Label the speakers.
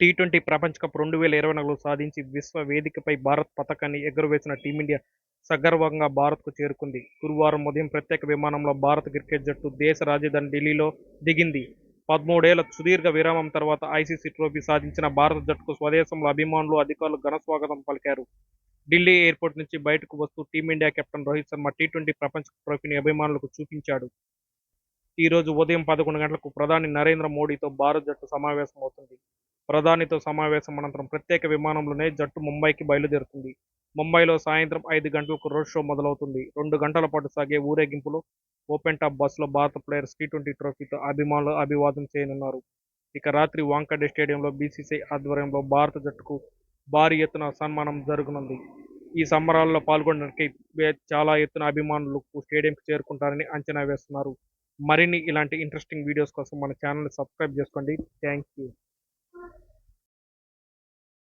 Speaker 1: Tea twenty ప్రపంచ cup రెండు వేల ఇరవై నాలుగులో సాధించి విశ్వ వేదికపై భారత్ పతకాన్ని ఎగురవేసిన టీమిండియా సగర్వంగా భారత్కు చేరుకుంది. గురువారం ఉదయం ప్రత్యేక విమానంలో భారత క్రికెట్ జట్టు దేశ రాజధాని ఢిల్లీలో దిగింది. పదమూడేళ్ళ సుదీర్ఘ విరామం తర్వాత ఐసీసీ ట్రోఫీ సాధించిన భారత జట్టుకు స్వదేశంలో అభిమానులు అధికారులు ఘనస్వాగతం పలికారు. ఢిల్లీ ఎయిర్పోర్ట్ నుంచి బయటకు వస్తూ team India captain Rohit Sharma T twenty ప్రపంచ ట్రోఫీని అభిమానులకు చూపించాడు. ఈ రోజు ఉదయం పదకొండు గంటలకు ప్రధాని నరేంద్ర మోడీతో భారత్ జట్టు సమావేశం అవుతుంది ప్రధానితో సమావేశం అనంతరం ప్రత్యేక విమానంలోనే జట్టు ముంబైకి బయలుదేరుతుంది. ముంబైలో సాయంత్రం ఐదు గంటలకు రోడ్ షో మొదలవుతుంది. రెండు గంటల పాటు సాగే ఊరేగింపులో ఓపెన్ టాప్ బస్సులో భారత ప్లేయర్స్ టీ ట్వంటీ ట్రోఫీతో అభిమానులు అభివాదం చేయనున్నారు. ఇక రాత్రి వాంకడే స్టేడియంలో బీసీసీ ఆధ్వర్యంలో భారత జట్టుకు భారీ ఎత్తున సన్మానం జరగనుంది. ఈ సంబరాల్లో పాల్గొనడానికి చాలా ఎత్తున అభిమానులు స్టేడియంకి చేరుకుంటారని అంచనా వేస్తున్నారు. మరిన్ని ఇలాంటి ఇంట్రెస్టింగ్ వీడియోస్ కోసం మన ఛానల్ని సబ్స్క్రైబ్ చేసుకోండి. Thank you